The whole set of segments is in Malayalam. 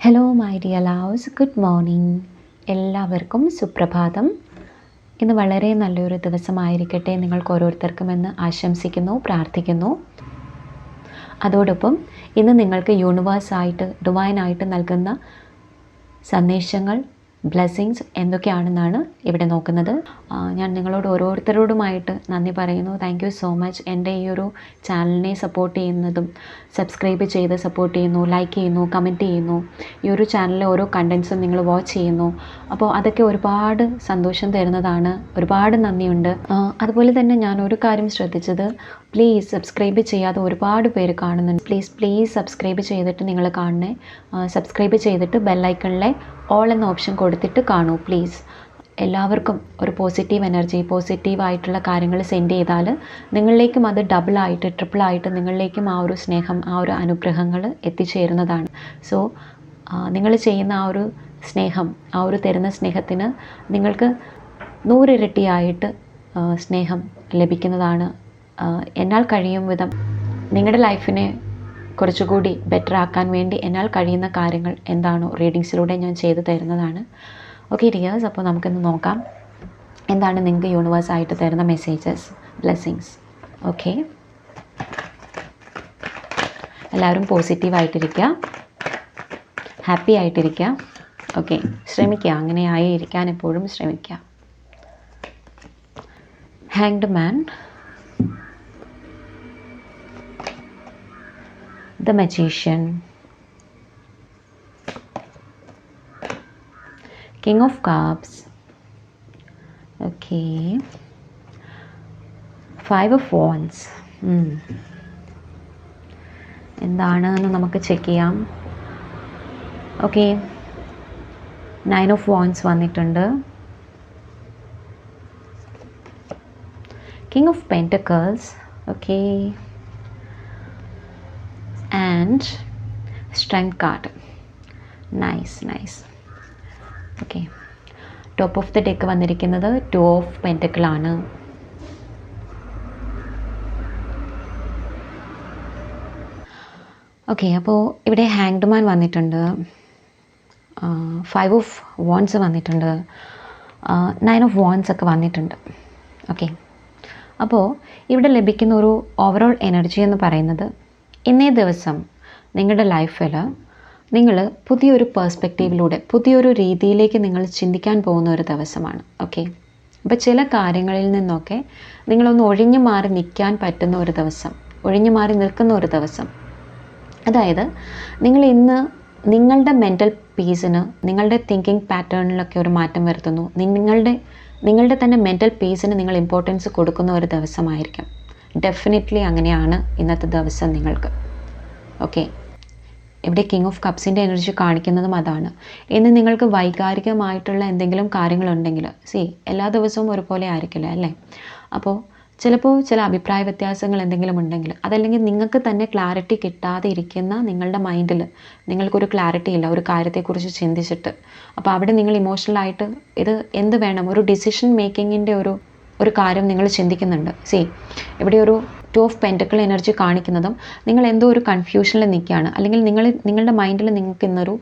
Hello my dear loves good morning എല്ലാവർക്കും സുപ്രഭാതം. ഇന്ന് വളരെ നല്ലൊരു ദിവസമായിരിക്കട്ടെ നിങ്ങൾക്ക് ഓരോരുത്തർക്കും എന്ന് ആശംസിക്കുന്നു പ്രാർത്ഥിക്കുന്നു. അതോടൊപ്പം ഇന്ന് നിങ്ങൾക്ക് യൂണിവേഴ്സായിട്ട് ഡിവൈനായിട്ട് നൽകുന്ന സന്ദേശങ്ങൾ ബ്ലെസ്സിങ്സ് എന്തൊക്കെയാണെന്നാണ് ഇവിടെ നോക്കുന്നത്. ഞാൻ നിങ്ങളോട് ഓരോരുത്തരോടുമായിട്ട് നന്ദി പറയുന്നു. താങ്ക് യു സോ മച്ച് എന്റെ ഈ ഒരു ചാനലിനെ സപ്പോർട്ട് ചെയ്യുന്നതും സബ്സ്ക്രൈബ് ചെയ്ത് സപ്പോർട്ട് ചെയ്യുന്നു ലൈക്ക് ചെയ്യുന്നു കമന്റ് ചെയ്യുന്നു ഈ ഒരു ചാനലിലെ ഓരോ കണ്ടൻസും നിങ്ങൾ വാച്ച് ചെയ്യുന്നു. അപ്പോൾ അതൊക്കെ ഒരുപാട് സന്തോഷം തരുന്നതാണ്. ഒരുപാട് നന്ദിയുണ്ട്. അതുപോലെ തന്നെ ഞാൻ ഒരു കാര്യം ശ്രദ്ധിച്ചത്. പ്ലീസ് സബ്സ്ക്രൈബ് ചെയ്യാതെ ഒരുപാട് പേര് കാണുന്നുണ്ട്. പ്ലീസ് പ്ലീസ് സബ്സ്ക്രൈബ് ചെയ്തിട്ട് നിങ്ങൾ കാണണേ. സബ്സ്ക്രൈബ് ചെയ്തിട്ട് ബെല്ലൈക്കണിലെ ഓൾ എന്ന ഓപ്ഷൻ കൊടുത്തിട്ട് കാണൂ പ്ലീസ് എല്ലാവർക്കും ഒരു പോസിറ്റീവ് എനർജി പോസിറ്റീവ് ആയിട്ടുള്ള കാര്യങ്ങൾ സെൻഡ് ചെയ്താൽ നിങ്ങളിലേക്കും അത് ഡബിളായിട്ട് ട്രിപ്പിളായിട്ട് നിങ്ങളിലേക്കും ആ ഒരു സ്നേഹം ആ ഒരു അനുഗ്രഹങ്ങൾ എത്തിച്ചേരുന്നതാണ്. സോ നിങ്ങൾ ചെയ്യുന്ന ആ ഒരു സ്നേഹം ആ ഒരു തരുന്ന സ്നേഹത്തിന് നിങ്ങൾക്ക് നൂറിരട്ടിയായിട്ട് സ്നേഹം ലഭിക്കുന്നതാണ് എന്നാൽ കഴിയും വിധം നിങ്ങളുടെ ലൈഫിനെ കുറച്ചുകൂടി ബെറ്റർ ആക്കാൻ വേണ്ടി എന്നാൽ കഴിയുന്ന കാര്യങ്ങൾ എന്താണോ റീഡിങ്സിലൂടെ ഞാൻ ചെയ്തു തരുന്നതാണ്. ഓക്കെ ഡിയേഴ്സ് അപ്പോൾ നമുക്കിന്ന് നോക്കാം. എന്താണ് നിങ്ങൾക്ക് യൂണിവേഴ്സ് ആയിട്ട് തരുന്ന മെസ്സേജസ് ബ്ലെസ്സിങ്സ് ഓക്കെ എല്ലാവരും പോസിറ്റീവായിട്ടിരിക്കുക ഹാപ്പി ആയിട്ടിരിക്കുക. ഓക്കെ ശ്രമിക്കുക. അങ്ങനെ ആയി ഇരിക്കാൻ എപ്പോഴും ശ്രമിക്കുക. Hanged man the magician. King of cups. Okay. Five of wands. എന്താണ് എന്ന് നമുക്ക് ചെക്ക് ചെയ്യാം. ഓക്കെ നയൻ ഓഫ് വോൺസ് വന്നിട്ടുണ്ട്. King of pentacles okay and strength card nice nice okay top of the deck വന്നിരിക്കുന്നത് ടു ഓഫ് പെന്റക്കിളാണ് ഓക്കെ അപ്പോൾ ഇവിടെ ഹാങ്ഡ് മാൻ വന്നിട്ടുണ്ട്. ഫൈവ് ഓഫ് വോൺസ് വന്നിട്ടുണ്ട്. നയൻ ഓഫ് വോൺസ് ഒക്കെ വന്നിട്ടുണ്ട്. ഓക്കെ അപ്പോൾ ഇവിടെ ലഭിക്കുന്ന ഒരു ഓവറോൾ എനർജി എന്ന് പറയുന്നത് ഇന്നേ ദിവസം നിങ്ങളുടെ ലൈഫിൽ നിങ്ങൾ പുതിയൊരു പേഴ്സ്പെക്റ്റീവിലൂടെ പുതിയൊരു രീതിയിലേക്ക് നിങ്ങൾ ചിന്തിക്കാൻ പോകുന്ന ഒരു ദിവസമാണ് ഓക്കെ അപ്പോൾ ചില കാര്യങ്ങളിൽ നിന്നൊക്കെ നിങ്ങളൊന്ന് ഒഴിഞ്ഞു മാറി നിൽക്കാൻ പറ്റുന്ന ഒരു ദിവസം ഒഴിഞ്ഞു മാറി നിൽക്കുന്ന ഒരു ദിവസം. അതായത് നിങ്ങൾ ഇന്ന് നിങ്ങളുടെ മെന്റൽ പീസിന് നിങ്ങളുടെ തിങ്കിങ് പാറ്റേണിലൊക്കെ ഒരു മാറ്റം വരുത്തുന്നു. നിങ്ങളുടെ നിങ്ങളുടെ തന്നെ മെന്റൽ പീസിന് നിങ്ങൾ ഇമ്പോർട്ടൻസ് കൊടുക്കുന്ന ഒരു ദിവസമായിരിക്കും. ഡെഫിനറ്റ്ലി അങ്ങനെയാണ് ഇന്നത്തെ ദിവസം നിങ്ങൾക്ക്. ഓക്കെ ഇവിടെ കിങ് ഓഫ് കപ്സിന്റെ എനർജി കാണിക്കുന്നതും അതാണ്. ഇന്ന് നിങ്ങൾക്ക് വൈകാരികമായിട്ടുള്ള എന്തെങ്കിലും കാര്യങ്ങളുണ്ടെങ്കിൽ സി എല്ലാ ദിവസവും ഒരുപോലെ ആയിരിക്കില്ല അല്ലേ? അപ്പോൾ ചിലപ്പോൾ ചില അഭിപ്രായ വ്യത്യാസങ്ങൾ എന്തെങ്കിലും ഉണ്ടെങ്കിൽ അതല്ലെങ്കിൽ നിങ്ങൾക്ക് തന്നെ ക്ലാരിറ്റി കിട്ടാതെ ഇരിക്കുന്ന നിങ്ങളുടെ മൈൻഡിൽ നിങ്ങൾക്കൊരു ക്ലാരിറ്റി ഇല്ല ഒരു കാര്യത്തെക്കുറിച്ച് ചിന്തിച്ചിട്ട്. അപ്പോൾ അവിടെ നിങ്ങൾ ഇമോഷണലായിട്ട് ഇത് എന്ത് വേണം? ഒരു ഡിസിഷൻ മേക്കിങ്ങിന്റെ ഒരു ഒരു കാര്യം നിങ്ങൾ ചിന്തിക്കുന്നുണ്ട്. സി ഇവിടെ ഒരു ടു ഓഫ് പെന്റക്കിൾ എനർജി കാണിക്കുന്നതും നിങ്ങൾ എന്തോ ഒരു കൺഫ്യൂഷനിൽ നിൽക്കുകയാണ്. അല്ലെങ്കിൽ നിങ്ങൾ നിങ്ങളുടെ മൈൻഡിൽ നിങ്ങൾക്ക് ഇന്നൊരു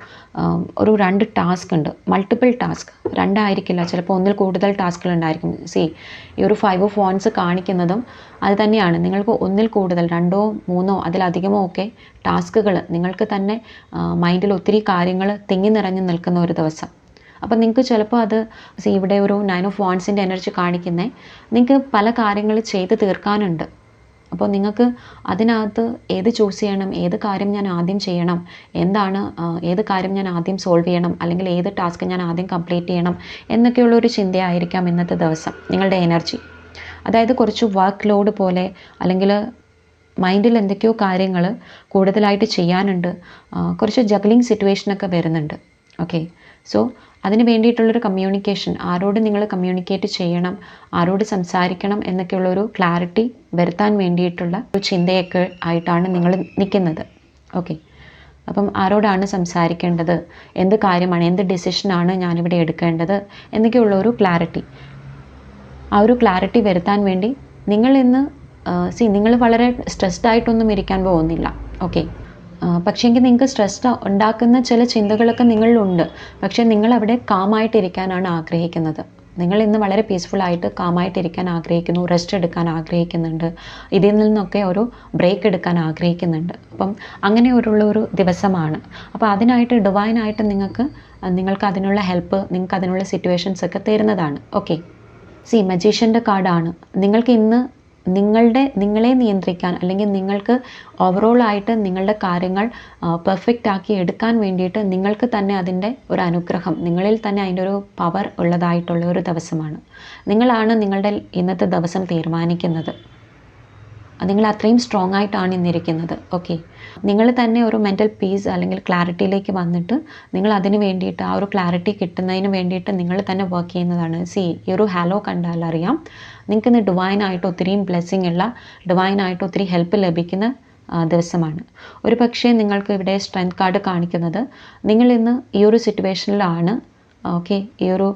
ഒരു രണ്ട് ടാസ്ക് ഉണ്ട്. മൾട്ടിപ്പിൾ ടാസ്ക് രണ്ടായിരിക്കില്ല. ചിലപ്പോൾ ഒന്നിൽ കൂടുതൽ ടാസ്കുകൾ ഉണ്ടായിരിക്കും. സി ഈ ഒരു ഫൈവ് ഓഫ് വോൺസ് കാണിക്കുന്നതും അത് തന്നെയാണ്. നിങ്ങൾക്ക് ഒന്നിൽ കൂടുതൽ രണ്ടോ മൂന്നോ അതിലധികമോ ഒക്കെ ടാസ്കുകൾ നിങ്ങൾക്ക് തന്നെ മൈൻഡിൽ ഒത്തിരി കാര്യങ്ങൾ തിങ്ങി നിറഞ്ഞു നിൽക്കുന്ന ഒരു ദിവസം. അപ്പം നിങ്ങൾക്ക് ചിലപ്പോൾ അത് ഇവിടെ ഒരു നയൻ ഓഫ് വാൺസിന്റെ എനർജി കാണിക്കുന്നത് നിങ്ങൾക്ക് പല കാര്യങ്ങൾ ചെയ്ത് തീർക്കാനുണ്ട്. അപ്പോൾ നിങ്ങൾക്ക് അതിനകത്ത് ഏത് ചൂസ് ചെയ്യണം ഏത് കാര്യം ഞാൻ ആദ്യം ചെയ്യണം എന്താണ് ഏത് കാര്യം ഞാൻ ആദ്യം സോൾവ് ചെയ്യണം അല്ലെങ്കിൽ ഏത് ടാസ്ക് ഞാൻ ആദ്യം കംപ്ലീറ്റ് ചെയ്യണം എന്നൊക്കെയുള്ള ഒരു ചിന്തയായിരിക്കാം ഇന്നത്തെ ദിവസം നിങ്ങളുടെ എനർജി അതായത് കുറച്ച് വർക്ക് ലോഡ് പോലെ അല്ലെങ്കിൽ മൈൻഡിൽ എന്തൊക്കെയോ കാര്യങ്ങൾ കൂടുതലായിട്ട് ചെയ്യാനുണ്ട്. കുറച്ച് ജഗ്ലിംഗ് സിറ്റുവേഷനൊക്കെ വരുന്നുണ്ട്. ഓക്കെ സോ അതിന് വേണ്ടിയിട്ടുള്ളൊരു കമ്മ്യൂണിക്കേഷൻ ആരോട് നിങ്ങൾ കമ്മ്യൂണിക്കേറ്റ് ചെയ്യണം ആരോട് സംസാരിക്കണം എന്നൊക്കെയുള്ളൊരു ക്ലാരിറ്റി വരുത്താൻ വേണ്ടിയിട്ടുള്ള ഒരു ചിന്തയൊക്കെ ആയിട്ടാണ് നിങ്ങൾ നിൽക്കുന്നത് ഓക്കെ അപ്പം ആരോടാണ് സംസാരിക്കേണ്ടത്? എന്ത് കാര്യമാണ്? എന്ത് ഡിസിഷനാണ് ഞാനിവിടെ എടുക്കേണ്ടത്? എന്നൊക്കെയുള്ള ഒരു ക്ലാരിറ്റി ആ ഒരു ക്ലാരിറ്റി വരുത്താൻ വേണ്ടി നിങ്ങൾ ഇന്ന് സി നിങ്ങൾ വളരെ സ്ട്രെസ്ഡ് ആയിട്ടൊന്നും ഇരിക്കാൻ പോകുന്നില്ല. ഓക്കെ പക്ഷേങ്കിൽ നിങ്ങൾക്ക് സ്ട്രെസ് ഉണ്ടാക്കുന്ന ചില ചിന്തകളൊക്കെ നിങ്ങളിലുണ്ട്. പക്ഷേ നിങ്ങളവിടെ കാമായിട്ടിരിക്കാനാണ് ആഗ്രഹിക്കുന്നത്. നിങ്ങൾ ഇന്ന് വളരെ പീസ്ഫുള്ളായിട്ട് കാമായിട്ടിരിക്കാൻ ആഗ്രഹിക്കുന്നു റെസ്റ്റ് എടുക്കാൻ ആഗ്രഹിക്കുന്നുണ്ട്. ഇതിൽ നിന്നൊക്കെ ഒരു ബ്രേക്ക് എടുക്കാൻ ആഗ്രഹിക്കുന്നുണ്ട്. അപ്പം അങ്ങനെ ഒരുള്ള ഒരു ദിവസമാണ്. അപ്പോൾ അതിനായിട്ട് ഡിവൈനായിട്ട് നിങ്ങൾക്ക് നിങ്ങൾക്ക് അതിനുള്ള ഹെൽപ്പ് നിങ്ങൾക്ക് അതിനുള്ള സിറ്റുവേഷൻസ് ഒക്കെ തരുന്നതാണ്. ഓക്കെ സി മജീഷ്യന്റെ കാർഡാണ് നിങ്ങൾക്ക് ഇന്ന് നിങ്ങളുടെ നിങ്ങളെ നിയന്ത്രിക്കാൻ അല്ലെങ്കിൽ നിങ്ങൾക്ക് ഓവറോൾ ആയിട്ട് നിങ്ങളുടെ കാര്യങ്ങൾ പെർഫെക്റ്റ് ആക്കി എടുക്കാൻ വേണ്ടിയിട്ട് നിങ്ങൾക്ക് തന്നെ അതിന്റെ ഒരു അനുഗ്രഹം നിങ്ങളിൽ തന്നെ അതിന്റെ ഒരു പവർ ഉള്ളതായിട്ടുള്ള ഒരു ദിവസമാണ്. നിങ്ങളാണ് നിങ്ങളുടെ ഇന്നത്തെ ദിവസം തീരുമാനിക്കുന്നത്. നിങ്ങൾ അത്രയും സ്ട്രോങ് ആയിട്ടാണ് ഇന്നിരിക്കുന്നത്. ഓക്കെ നിങ്ങൾ തന്നെ ഒരു മെന്റൽ പീസ് അല്ലെങ്കിൽ ക്ലാരിറ്റിയിലേക്ക് വന്നിട്ട് നിങ്ങൾ അതിന് വേണ്ടിയിട്ട് ആ ഒരു ക്ലാരിറ്റി കിട്ടുന്നതിന് വേണ്ടിയിട്ട് നിങ്ങൾ തന്നെ വർക്ക് ചെയ്യുന്നതാണ്. സി ഈ ഒരു ഹാലോ കണ്ടാൽ അറിയാം നിങ്ങൾക്ക് ഇന്ന് ഡിവൈനായിട്ട് ഒത്തിരിയും ബ്ലെസ്സിങ് ഉള്ള ഡിവൈനായിട്ട് ഒത്തിരി ഹെൽപ്പ് ലഭിക്കുന്ന ദിവസമാണ്. ഒരു പക്ഷേ നിങ്ങൾക്ക് ഇവിടെ സ്ട്രെങ്ത് കാർഡ് കാണിക്കുന്നത് നിങ്ങൾ ഇന്ന് ഈ ഒരു സിറ്റുവേഷനിലാണ് ഓക്കെ ഈ ഒരു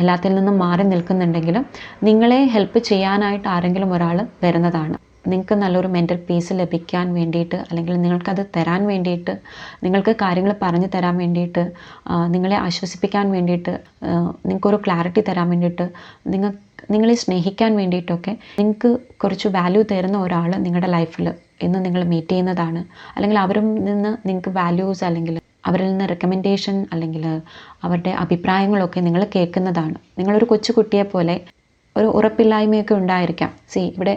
എല്ലാത്തിൽ നിന്നും മാറി നിൽക്കുന്നുണ്ടെങ്കിലും നിങ്ങളെ ഹെൽപ്പ് ചെയ്യാനായിട്ട് ആരെങ്കിലും ഒരാൾ വരുന്നതാണ്. നിങ്ങൾക്ക് നല്ലൊരു മെന്റൽ പീസ് ലഭിക്കാൻ വേണ്ടിയിട്ട് അല്ലെങ്കിൽ നിങ്ങൾക്കത് തരാൻ വേണ്ടിയിട്ട് നിങ്ങൾക്ക് കാര്യങ്ങൾ പറഞ്ഞു തരാൻ വേണ്ടിയിട്ട് നിങ്ങളെ ആശ്വസിപ്പിക്കാൻ വേണ്ടിയിട്ട് നിങ്ങൾക്കൊരു ക്ലാരിറ്റി തരാൻ വേണ്ടിയിട്ട് നിങ്ങൾ നിങ്ങളെ സ്നേഹിക്കാൻ വേണ്ടിയിട്ടൊക്കെ നിങ്ങൾക്ക് കുറച്ച് വാല്യൂ തരുന്ന ഒരാൾ നിങ്ങളുടെ ലൈഫിൽ ഇന്ന് നിങ്ങൾ മീറ്റ് ചെയ്യുന്നതാണ്. അല്ലെങ്കിൽ അവരിൽ നിന്ന് നിങ്ങൾക്ക് വാല്യൂസ് അല്ലെങ്കിൽ അവരിൽ നിന്ന് റെക്കമെൻഡേഷൻ അല്ലെങ്കിൽ അവരുടെ അഭിപ്രായങ്ങളൊക്കെ നിങ്ങൾ കേൾക്കുന്നതാണ്. നിങ്ങളൊരു കൊച്ചു കുട്ടിയെ പോലെ ഒരു ഉറപ്പില്ലായ്മയൊക്കെ ഉണ്ടായിരിക്കാം. സി ഇവിടെ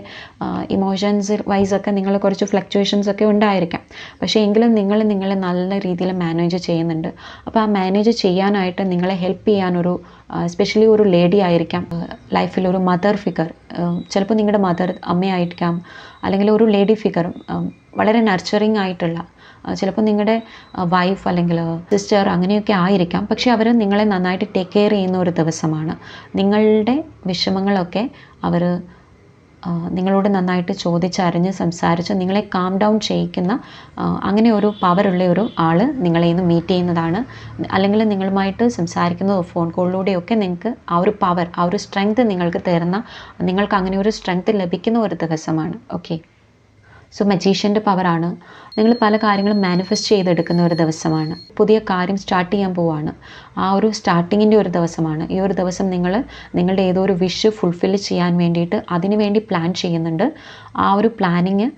ഇമോഷൻസ് വൈസൊക്കെ നിങ്ങൾ കുറച്ച് ഫ്ലക്ച്വേഷൻസ് ഒക്കെ ഉണ്ടായിരിക്കാം. പക്ഷേ എങ്കിലും നിങ്ങൾ നിങ്ങളെ നല്ല രീതിയിൽ മാനേജ് ചെയ്യുന്നുണ്ട്. അപ്പോൾ ആ മാനേജ് ചെയ്യാനായിട്ട് നിങ്ങളെ ഹെൽപ്പ് ചെയ്യാനൊരു സ്പെഷ്യലി ഒരു ലേഡി ആയിരിക്കാം. ലൈഫിൽ ഒരു മദർ ഫിഗർ ചിലപ്പോൾ നിങ്ങളുടെ മദർ അമ്മയായിരിക്കാം. അല്ലെങ്കിൽ ഒരു ലേഡി ഫിഗർ വളരെ നർച്ചറിങ് ആയിട്ടുള്ള ചിലപ്പോൾ നിങ്ങളുടെ വൈഫ് അല്ലെങ്കിൽ സിസ്റ്റർ അങ്ങനെയൊക്കെ ആയിരിക്കാം. പക്ഷെ അവർ നിങ്ങളെ നന്നായിട്ട് ടേക്ക് കെയർ ചെയ്യുന്ന ഒരു ദിവസമാണ്. നിങ്ങളുടെ വിഷമങ്ങളൊക്കെ അവർ നിങ്ങളോട് നന്നായിട്ട് ചോദിച്ചറിഞ്ഞ് സംസാരിച്ച് നിങ്ങളെ കാം ഡൗൺ ചെയ്യിക്കുന്ന അങ്ങനെ ഒരു പവറുള്ള ഒരു ആൾ നിങ്ങളെ ഇന്ന് മീറ്റ് ചെയ്യുന്നതാണ്. അല്ലെങ്കിൽ നിങ്ങളുമായിട്ട് സംസാരിക്കുന്ന ഫോൺ കോളിലൂടെയൊക്കെ നിങ്ങൾക്ക് ആ ഒരു പവർ ആ ഒരു സ്ട്രെങ്ത് നിങ്ങൾക്ക് തരുന്ന നിങ്ങൾക്ക് അങ്ങനെ ഒരു സ്ട്രെങ്ത് ലഭിക്കുന്ന ഒരു ദിവസമാണ്. ഓക്കെ സോ മജീഷ്യന്റെ പവറാണ് നിങ്ങൾ പല കാര്യങ്ങളും മാനിഫെസ്റ്റ് ചെയ്തെടുക്കുന്ന ഒരു ദിവസമാണ്. പുതിയ കാര്യം സ്റ്റാർട്ട് ചെയ്യാൻ പോവാണ്. ആ ഒരു സ്റ്റാർട്ടിങ്ങിന്റെ ഒരു ദിവസമാണ്. ഈ ഒരു ദിവസം നിങ്ങൾ നിങ്ങളുടെ ഏതോ ഒരു വിഷ് ഫുൾഫിൽ ചെയ്യാൻ വേണ്ടിയിട്ട് അതിനുവേണ്ടി പ്ലാൻ ചെയ്യുന്നുണ്ട്. ആ ഒരു പ്ലാനിങ്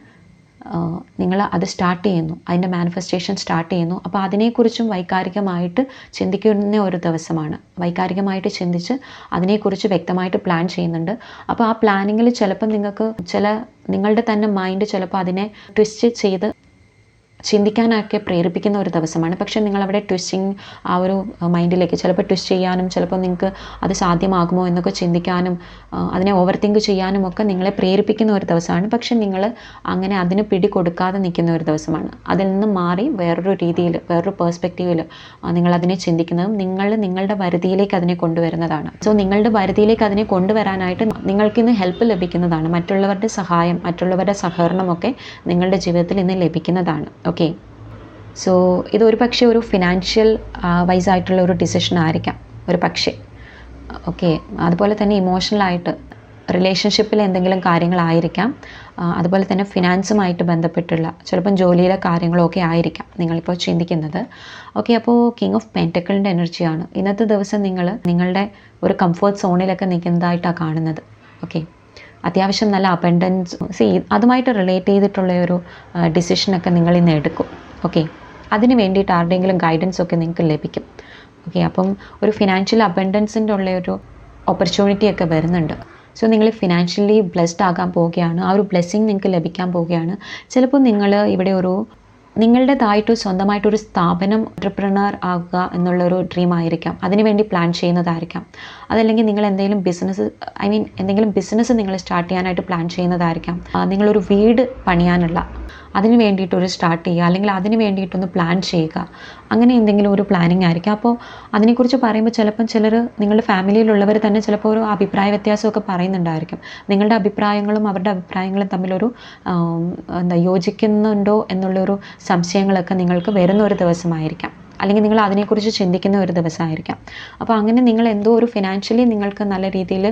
നിങ്ങൾ അത് സ്റ്റാർട്ട് ചെയ്യുന്നു. അതിന്റെ മാനിഫെസ്റ്റേഷൻ സ്റ്റാർട്ട് ചെയ്യുന്നു. അപ്പോൾ അതിനെക്കുറിച്ചും വൈകാരികമായിട്ട് ചിന്തിക്കുന്ന ഒരു ദിവസമാണ്. വൈകാരികമായിട്ട് ചിന്തിച്ച് അതിനെക്കുറിച്ച് വ്യക്തമായിട്ട് പ്ലാൻ ചെയ്യുന്നുണ്ട്. അപ്പോൾ ആ പ്ലാനിങ്ങിൽ ചിലപ്പോൾ നിങ്ങൾക്ക് ചില നിങ്ങളുടെ തന്നെ മൈൻഡ് ചിലപ്പോൾ അതിനെ ട്വിസ്റ്റ് ചെയ്ത് ചിന്തിക്കാനൊക്കെ പ്രേരിപ്പിക്കുന്ന ഒരു ദിവസമാണ്. പക്ഷേ നിങ്ങളവിടെ ട്വിസ്റ്റിങ് ആ ഒരു മൈൻഡിലേക്ക് ചിലപ്പോൾ ട്വിസ്റ്റ് ചെയ്യാനും ചിലപ്പോൾ നിങ്ങൾക്ക് അത് സാധ്യമാകുമോ എന്നൊക്കെ ചിന്തിക്കാനും അതിനെ ഓവർ തിങ്ക് ചെയ്യാനും ഒക്കെ നിങ്ങളെ പ്രേരിപ്പിക്കുന്ന ഒരു ദിവസമാണ്. പക്ഷേ നിങ്ങൾ അങ്ങനെ അതിന് പിടി കൊടുക്കാതെ നിൽക്കുന്ന ഒരു ദിവസമാണ്. അതിൽ നിന്ന് മാറി വേറൊരു രീതിയിൽ വേറൊരു പേഴ്സ്പെക്റ്റീവിൽ നിങ്ങളതിനെ ചിന്തിക്കുന്നതും നിങ്ങൾ നിങ്ങളുടെ വരുതിയിലേക്ക് അതിനെ കൊണ്ടുവരുന്നതാണ്. സോ നിങ്ങളുടെ വരുതിയിലേക്ക് അതിനെ കൊണ്ടുവരാനായിട്ട് നിങ്ങൾക്ക് ഇന്ന് ഹെൽപ്പ് ലഭിക്കുന്നതാണ്. മറ്റുള്ളവരുടെ സഹായം മറ്റുള്ളവരുടെ സഹകരണമൊക്കെ നിങ്ങളുടെ ജീവിതത്തിൽ ഇന്ന് ലഭിക്കുന്നതാണ്. ഓക്കെ സോ ഇതൊരു പക്ഷേ ഒരു ഫിനാൻഷ്യൽ വൈസ് ആയിട്ടുള്ള ഒരു ഡിസിഷൻ ആയിരിക്കാം. ഒരു പക്ഷേ. ഓക്കെ അതുപോലെ തന്നെ ഇമോഷണലായിട്ട് റിലേഷൻഷിപ്പിൽ എന്തെങ്കിലും കാര്യങ്ങളായിരിക്കാം. അതുപോലെ തന്നെ ഫിനാൻസുമായിട്ട് ബന്ധപ്പെട്ടുള്ള ചിലപ്പം ജോലിയിലെ കാര്യങ്ങളൊക്കെ ആയിരിക്കാം നിങ്ങളിപ്പോൾ ചിന്തിക്കുന്നത്. ഓക്കെ അപ്പോൾ കിങ് ഓഫ് പെന്റക്കിളിന്റെ എനർജിയാണ് ഇന്നത്തെ ദിവസം നിങ്ങൾ നിങ്ങളുടെ ഒരു കംഫർട്ട് സോണിലൊക്കെ നിൽക്കുന്നതായിട്ടാണ് കാണുന്നത്. ഓക്കെ അത്യാവശ്യം നല്ല അബണ്ടൻസ് സി അതുമായിട്ട് റിലേറ്റ് ചെയ്തിട്ടുള്ള ഒരു ഡിസിഷനൊക്കെ നിങ്ങൾ ഇന്ന് എടുക്കും. ഓക്കെ അതിന് വേണ്ടിയിട്ട് ആരുടെയെങ്കിലും ഗൈഡൻസ് ഒക്കെ നിങ്ങൾക്ക് ലഭിക്കും. ഓക്കെ അപ്പം ഒരു ഫിനാൻഷ്യൽ അബൻഡൻസിന്റെ ഉള്ള ഒരു ഓപ്പർച്യൂണിറ്റി ഒക്കെ വരുന്നുണ്ട്. സോ നിങ്ങൾ ഫിനാൻഷ്യലി ബ്ലെസ്ഡ് ആകാൻ പോവുകയാണ്. ആ ഒരു ബ്ലെസ്സിങ് നിങ്ങൾക്ക് ലഭിക്കാൻ പോവുകയാണ്. ചിലപ്പോൾ നിങ്ങൾ ഇവിടെ ഒരു നിങ്ങളുടേതായിട്ട് സ്വന്തമായിട്ടൊരു സ്ഥാപനം എന്റർപ്രണർ ആകുക എന്നുള്ളൊരു ഡ്രീം ആയിരിക്കാം. അതിനുവേണ്ടി പ്ലാൻ ചെയ്യുന്നതായിരിക്കാം. അതല്ലെങ്കിൽ നിങ്ങൾ എന്തെങ്കിലും ബിസിനസ് ഐ മീൻ എന്തെങ്കിലും ബിസിനസ് നിങ്ങൾ സ്റ്റാർട്ട് ചെയ്യാനായിട്ട് പ്ലാൻ ചെയ്യുന്നതായിരിക്കാം. നിങ്ങളൊരു വീട് പണിയാനുള്ള അതിന് വേണ്ടിയിട്ടൊരു സ്റ്റാർട്ട് ചെയ്യുക അല്ലെങ്കിൽ അതിന് വേണ്ടിയിട്ടൊന്ന് പ്ലാൻ ചെയ്യുക. അങ്ങനെ എന്തെങ്കിലും ഒരു പ്ലാനിങ് ആയിരിക്കും. അപ്പോൾ അതിനെക്കുറിച്ച് പറയുമ്പോൾ ചിലപ്പം ചിലർ നിങ്ങളുടെ ഫാമിലിയിലുള്ളവർ തന്നെ ചിലപ്പോൾ ഒരു അഭിപ്രായ വ്യത്യാസമൊക്കെ പറയുന്നുണ്ടായിരിക്കും. നിങ്ങളുടെ അഭിപ്രായങ്ങളും അവരുടെ അഭിപ്രായങ്ങളും തമ്മിലൊരു എന്താ യോജിക്കുന്നുണ്ടോ എന്നുള്ളൊരു സംശയങ്ങളൊക്കെ നിങ്ങൾക്ക് വരുന്ന ഒരു ദിവസമായിരിക്കാം. അല്ലെങ്കിൽ നിങ്ങൾ അതിനെക്കുറിച്ച് ചിന്തിക്കുന്ന ഒരു ദിവസമായിരിക്കാം. അപ്പോൾ അങ്ങനെ നിങ്ങൾ എന്തോ ഒരു ഫിനാൻഷ്യലി നിങ്ങൾക്ക് നല്ല രീതിയിൽ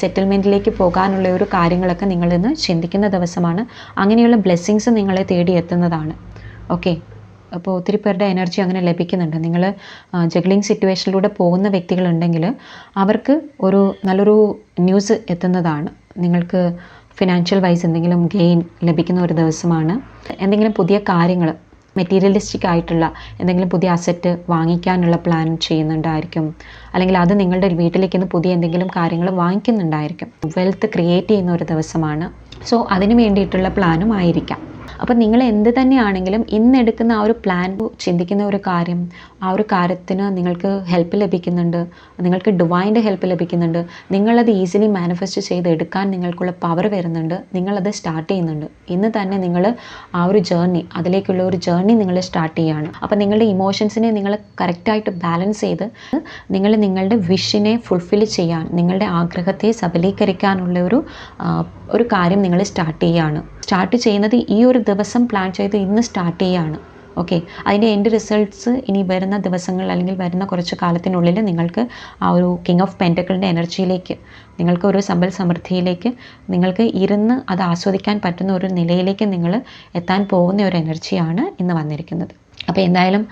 സെറ്റിൽമെന്റിലേക്ക് പോകാനുള്ള ഒരു കാര്യങ്ങളൊക്കെ നിങ്ങൾ ഇന്ന് ചിന്തിക്കുന്ന ദിവസമാണ്. അങ്ങനെയുള്ള ബ്ലെസ്സിങ്സ് നിങ്ങളെ തേടി എത്തുന്നതാണ്. ഓക്കെ അപ്പോൾ ഒത്തിരി പേരുടെ എനർജി അങ്ങനെ ലഭിക്കുന്നുണ്ട്. നിങ്ങൾ ജഗ്ലിംഗ് സിറ്റുവേഷനിലൂടെ പോകുന്ന വ്യക്തികളുണ്ടെങ്കിൽ അവർക്ക് ഒരു നല്ലൊരു ന്യൂസ് എത്തുന്നതാണ്. നിങ്ങൾക്ക് ഫിനാൻഷ്യൽ വൈസ് എന്തെങ്കിലും ഗെയിൻ ലഭിക്കുന്ന ഒരു ദിവസമാണ്. എന്തെങ്കിലും പുതിയ കാര്യങ്ങൾ മെറ്റീരിയലിസ്റ്റിക് ആയിട്ടുള്ള എന്തെങ്കിലും പുതിയ അസറ്റ് വാങ്ങിക്കാനുള്ള പ്ലാൻ ചെയ്യുന്നുണ്ടായിരിക്കും. അല്ലെങ്കിൽ അത് നിങ്ങളുടെ വീട്ടിലേക്ക് നിന്ന് പുതിയ എന്തെങ്കിലും കാര്യങ്ങൾ വാങ്ങിക്കുന്നുണ്ടായിരിക്കും. വെൽത്ത് ക്രിയേറ്റ് ചെയ്യുന്ന ഒരു ദിവസമാണ്. സോ അതിന് വേണ്ടിയിട്ടുള്ള പ്ലാനും ആയിരിക്കാം. അപ്പോൾ നിങ്ങൾ എന്ത് തന്നെയാണെങ്കിലും ഇന്ന് എടുക്കുന്ന ആ ഒരു പ്ലാൻ ചിന്തിക്കുന്ന ഒരു കാര്യം ആ ഒരു കാര്യത്തിന് നിങ്ങൾക്ക് ഹെൽപ്പ് ലഭിക്കുന്നുണ്ട് നിങ്ങൾക്ക് ഡിവൈന്റെ ഹെൽപ്പ് ലഭിക്കുന്നുണ്ട് നിങ്ങളത് ഈസിലി മാനിഫെസ്റ്റ് ചെയ്ത് എടുക്കാൻ നിങ്ങൾക്കുള്ള പവർ വരുന്നുണ്ട് നിങ്ങളത് സ്റ്റാർട്ട് ചെയ്യുന്നുണ്ട്. ഇന്ന് തന്നെ നിങ്ങൾ ആ ഒരു ജേർണി അതിലേക്കുള്ള ഒരു ജേർണി നിങ്ങൾ സ്റ്റാർട്ട് ചെയ്യുകയാണ്. അപ്പോൾ നിങ്ങളുടെ ഇമോഷൻസിനെ നിങ്ങൾ കറക്റ്റായിട്ട് ബാലൻസ് ചെയ്ത് നിങ്ങൾ നിങ്ങളുടെ വിഷിനെ ഫുൾഫിൽ ചെയ്യാൻ നിങ്ങളുടെ ആഗ്രഹത്തെ സബലീകരിക്കാനുള്ള ഒരു ഒരു കാര്യം നിങ്ങൾ സ്റ്റാർട്ട് ചെയ്യുകയാണ്. സ്റ്റാർട്ട് ചെയ്യുന്നത് ഈ ഒരു ദിവസം പ്ലാൻ ചെയ്ത് ഇന്ന് സ്റ്റാർട്ട് ചെയ്യുകയാണ് ഓക്കെ അതിന്റെ എന്റെ റിസൾട്ട്സ് ഇനി വരുന്ന ദിവസങ്ങൾ അല്ലെങ്കിൽ വരുന്ന കുറച്ച് കാലത്തിനുള്ളിൽ നിങ്ങൾക്ക് ആ ഒരു കിങ് ഓഫ് പെന്റക്കിളിന്റെ എനർജിയിലേക്ക് നിങ്ങൾക്ക് ഒരു സമ്പൽ സമൃദ്ധിയിലേക്ക് നിങ്ങൾക്ക് ഇരുന്ന് അത് ആസ്വദിക്കാൻ പറ്റുന്ന ഒരു നിലയിലേക്ക് നിങ്ങൾ എത്താൻ പോകുന്ന ഒരു എനർജിയാണ് ഇന്ന് വന്നിരിക്കുന്നത്. അപ്പോൾ എന്തായാലും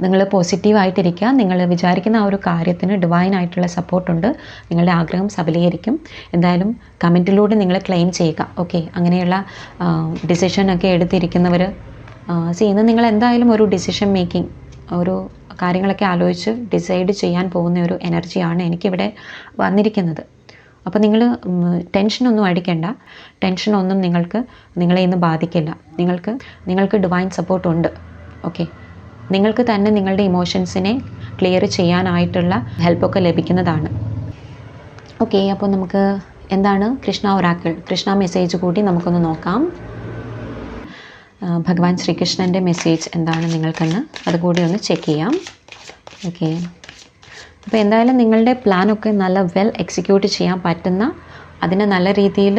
നിങ്ങൾ പോസിറ്റീവായിട്ടിരിക്കുക നിങ്ങൾ വിചാരിക്കുന്ന ആ ഒരു കാര്യത്തിന് ഡിവൈൻ ആയിട്ടുള്ള സപ്പോർട്ടുണ്ട് നിങ്ങളുടെ ആഗ്രഹം സബലീകരിക്കും എന്തായാലും കമന്റിലൂടെ നിങ്ങൾ ക്ലെയിം ചെയ്യുക. ഓക്കെ അങ്ങനെയുള്ള ഡിസിഷനൊക്കെ എടുത്തിരിക്കുന്നവർ സി ഇന്ന് നിങ്ങൾ എന്തായാലും ഒരു ഡിസിഷൻ മേക്കിംഗ് ഒരു കാര്യങ്ങളൊക്കെ ആലോചിച്ച് ഡിസൈഡ് ചെയ്യാൻ പോകുന്ന ഒരു എനർജിയാണ് എനിക്കിവിടെ വന്നിരിക്കുന്നത്. അപ്പോൾ നിങ്ങൾ ടെൻഷനൊന്നും അടിക്കേണ്ട. ടെൻഷനൊന്നും നിങ്ങൾക്ക് നിങ്ങളെ ഇന്ന് ബാധിക്കില്ല. നിങ്ങൾക്ക് നിങ്ങൾക്ക് ഡിവൈൻ സപ്പോർട്ട് ഉണ്ട്. ഓക്കെ നിങ്ങൾക്ക് തന്നെ നിങ്ങളുടെ ഇമോഷൻസിനെ ക്ലിയർ ചെയ്യാനായിട്ടുള്ള ഹെൽപ്പൊക്കെ ലഭിക്കുന്നതാണ്. ഓക്കെ അപ്പോൾ നമുക്ക് എന്താണ് കൃഷ്ണ ഒരാക്കൾ കൃഷ്ണ മെസ്സേജ് കൂടി നമുക്കൊന്ന് നോക്കാം. ഭഗവാൻ ശ്രീകൃഷ്ണന്റെ മെസ്സേജ് എന്താണ് നിങ്ങൾക്കെന്ന് അതുകൂടി ഒന്ന് ചെക്ക് ചെയ്യാം. ഓക്കെ അപ്പോൾ എന്തായാലും നിങ്ങളുടെ പ്ലാനൊക്കെ നല്ല വെൽ എക്സിക്യൂട്ട് ചെയ്യാൻ പറ്റുന്ന അതിനെ നല്ല രീതിയിൽ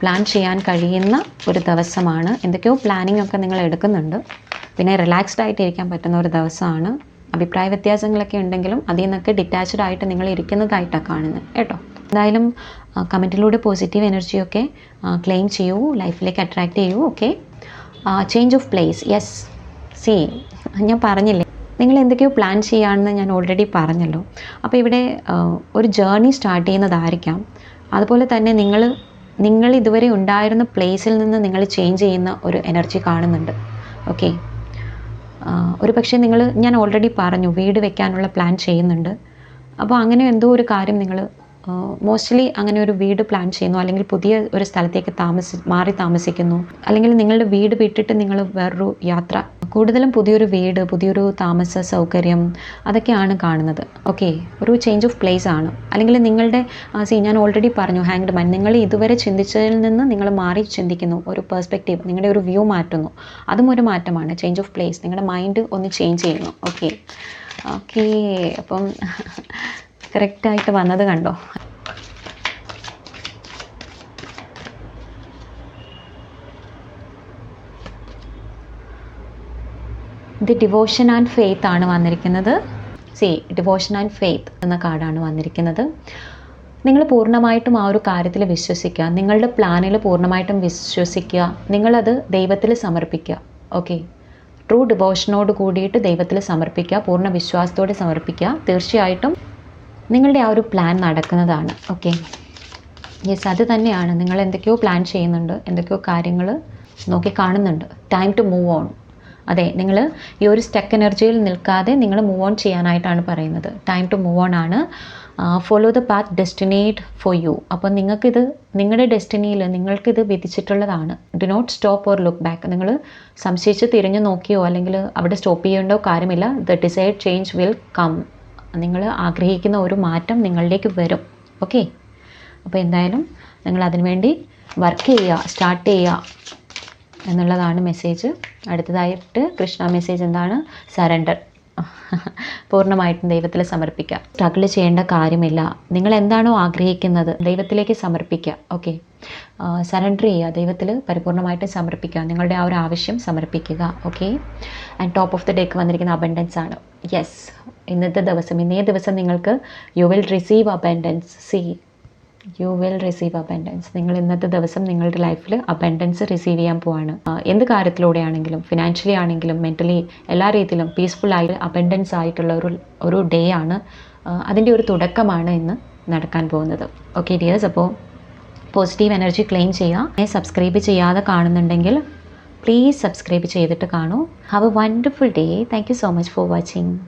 പ്ലാൻ ചെയ്യാൻ കഴിയുന്ന ഒരു ദിവസമാണ്. എന്തൊക്കെയോ പ്ലാനിങ് ഒക്കെ നിങ്ങൾ എടുക്കുന്നുണ്ട്. പിന്നെ റിലാക്സ്ഡ് ആയിട്ട് ഇരിക്കാൻ പറ്റുന്ന ഒരു ദിവസമാണ്. അഭിപ്രായ വ്യത്യാസങ്ങളൊക്കെ ഉണ്ടെങ്കിലും അതിൽ നിന്നൊക്കെ ഡിറ്റാച്ച്ഡ് ആയിട്ട് നിങ്ങൾ ഇരിക്കുന്നതായിട്ടാണ് കാണുന്നത്. കേട്ടോ? എന്തായാലും കമന്റിലൂടെ പോസിറ്റീവ് എനർജിയൊക്കെ ക്ലെയിം ചെയ്യൂ ലൈഫിലേക്ക് അട്രാക്റ്റ് ചെയ്യൂ okay change of place yes see ഞാൻ പറഞ്ഞില്ലേ? നിങ്ങൾ എന്തൊക്കെയോ പ്ലാൻ ചെയ്യുകയാണെന്ന് ഞാൻ ഓൾറെഡി പറഞ്ഞല്ലോ. അപ്പോൾ ഇവിടെ ഒരു ജേർണി സ്റ്റാർട്ട് ചെയ്യുന്നതായിരിക്കാം. അതുപോലെ തന്നെ നിങ്ങൾ നിങ്ങൾ ഇതുവരെ ഉണ്ടായിരുന്ന പ്ലേസിൽ നിന്ന് നിങ്ങൾ ചേഞ്ച് ചെയ്യുന്ന ഒരു എനർജി കാണുന്നുണ്ട്. ഓക്കെ ഒരു പക്ഷേ നിങ്ങൾ ഞാൻ ഓൾറെഡി പറഞ്ഞു വീട് വെക്കാനുള്ള പ്ലാൻ ചെയ്യുന്നുണ്ട്. അപ്പോൾ അങ്ങനെ എന്തോ ഒരു കാര്യം നിങ്ങൾ മോസ്റ്റ്ലി അങ്ങനെ ഒരു വീട് പ്ലാൻ ചെയ്യുന്നു അല്ലെങ്കിൽ പുതിയ ഒരു സ്ഥലത്തേക്ക് താമസി മാറി താമസിക്കുന്നു. അല്ലെങ്കിൽ നിങ്ങളുടെ വീട് വിട്ടിട്ട് നിങ്ങൾ വേറൊരു യാത്ര കൂടുതലും പുതിയൊരു വീട് പുതിയൊരു താമസ സൗകര്യം അതൊക്കെയാണ് കാണുന്നത്. ഓക്കെ ഒരു ചേഞ്ച് ഓഫ് പ്ലേസ് ആണ്. അല്ലെങ്കിൽ നിങ്ങളുടെ സി ഞാൻ ഓൾറെഡി പറഞ്ഞു ഹാങ്ഡ് മാൻ നിങ്ങൾ ഇതുവരെ ചിന്തിച്ചതിൽ നിന്ന് നിങ്ങൾ മാറി ചിന്തിക്കുന്നു ഒരു പെർസ്പെക്റ്റീവ് നിങ്ങളുടെ ഒരു വ്യൂ മാറ്റുന്നു. അതും ഒരു മാറ്റമാണ് ചേഞ്ച് ഓഫ് പ്ലേസ് നിങ്ങളുടെ മൈൻഡ് ഒന്ന് ചേഞ്ച് ചെയ്യുന്നു. ഓക്കെ ഓക്കെ അപ്പം കറക്റ്റായിട്ട് വന്നത് കണ്ടോ? ഇത് ഡിവോഷൻ ആൻഡ് ഫെയ്ത്ത് ആണ് വന്നിരിക്കുന്നത്. സി ഡിവോഷൻ ആൻഡ് ഫെയ്ത്ത് എന്ന കാർഡാണ് വന്നിരിക്കുന്നത്. നിങ്ങൾ പൂർണമായിട്ടും ആ ഒരു കാര്യത്തിൽ വിശ്വസിക്കുക. നിങ്ങളുടെ പ്ലാനിൽ പൂർണമായിട്ടും വിശ്വസിക്കുക. നിങ്ങളത് ദൈവത്തിൽ സമർപ്പിക്കുക. ഓക്കെ ട്രൂ ഡിവോഷനോട് കൂടിയിട്ട് ദൈവത്തിൽ സമർപ്പിക്കുക. പൂർണ വിശ്വാസത്തോടെ സമർപ്പിക്കുക. തീർച്ചയായിട്ടും നിങ്ങളുടെ ആ ഒരു പ്ലാൻ നടക്കുന്നതാണ്. ഓക്കെ യെസ് അത് തന്നെയാണ്. നിങ്ങൾ എന്തൊക്കെയോ പ്ലാൻ ചെയ്യുന്നുണ്ട്. എന്തൊക്കെയോ കാര്യങ്ങൾ നോക്കി കാണുന്നുണ്ട് ടൈം ടു മൂവ് ഓൺ അതെ നിങ്ങൾ ഈ ഒരു സ്റ്റക്ക് എനർജിയിൽ നിൽക്കാതെ നിങ്ങൾ മൂവ് ഓൺ ചെയ്യാനായിട്ടാണ് പറയുന്നത്. ടൈം ടു മൂവ് ഓൺ ആണ്. Follow the path destined for you അപ്പോൾ നിങ്ങൾക്കിത് നിങ്ങളുടെ ഡെസ്റ്റിനിയിൽ നിങ്ങൾക്കിത് വിധിച്ചിട്ടുള്ളതാണ്. Do not stop or look back നിങ്ങൾ സംശയിച്ച് തിരിഞ്ഞു നോക്കിയോ അല്ലെങ്കിൽ അവിടെ സ്റ്റോപ്പ് ചെയ്യേണ്ടോ കാര്യമില്ല. The decide change will come നിങ്ങൾ ആഗ്രഹിക്കുന്ന ഒരു മാറ്റം നിങ്ങളിലേക്ക് വരും. ഓക്കെ അപ്പോൾ എന്തായാലും നിങ്ങൾ അതിനുവേണ്ടി വർക്ക് ചെയ്യുക സ്റ്റാർട്ട് ചെയ്യുക. എന്നുള്ളതാണ് മെസ്സേജ് അടുത്തതായിട്ട് കൃഷ്ണ മെസ്സേജ് എന്താണ്? സറണ്ടർ പൂർണമായിട്ടും ദൈവത്തിൽ സമർപ്പിക്കുക. സ്ട്രഗിൾ ചെയ്യേണ്ട കാര്യമില്ല. നിങ്ങൾ എന്താണോ ആഗ്രഹിക്കുന്നത് ദൈവത്തിലേക്ക് സമർപ്പിക്കുക. ഓക്കെ സറണ്ടർ ചെയ്യുക. ദൈവത്തിൽ പരിപൂർണമായിട്ട് സമർപ്പിക്കുക. നിങ്ങളുടെ ആ ഒരു ആവശ്യം സമർപ്പിക്കുക. Okay and top of the ഡേക്ക് വന്നിരിക്കുന്ന അബൻഡൻസ് ആണ്. യെസ് ഇന്നത്തെ ദിവസം ഇന്നേ ദിവസം നിങ്ങൾക്ക് you will receive abundance see you will receive abundance നിങ്ങൾ ഇന്നത്തെ ദിവസം നിങ്ങളുടെ ലൈഫിൽ അബൻഡൻസ് റിസീവ് ചെയ്യാൻ പോവാണ്. എന്ത് കാര്യത്തിലൂടെയാണെങ്കിലും ഫിനാൻഷ്യലി ആണെങ്കിലും മെന്റലി എല്ലാ രീതിയിലും പീസ്ഫുൾ ആയി അബൻഡൻസ് ആയിട്ടുള്ള ഒരു ഒരു ഡേ ആണ്. അതിന്റെ ഒരു തുടക്കമാണ് ഇന്ന് നടക്കാൻ പോകുന്നത്. ഓക്കെ ഡിയേഴ്സ് അപ്പോൾ പോസിറ്റീവ് എനർജി ക്ലെയിം ചെയ്യുക സബ്സ്ക്രൈബ് ചെയ്യാതെ കാണുന്നുണ്ടെങ്കിൽ പ്ലീസ് സബ്സ്ക്രൈബ് ചെയ്തിട്ട് കാണൂ. Have a wonderful day thank you so much for watching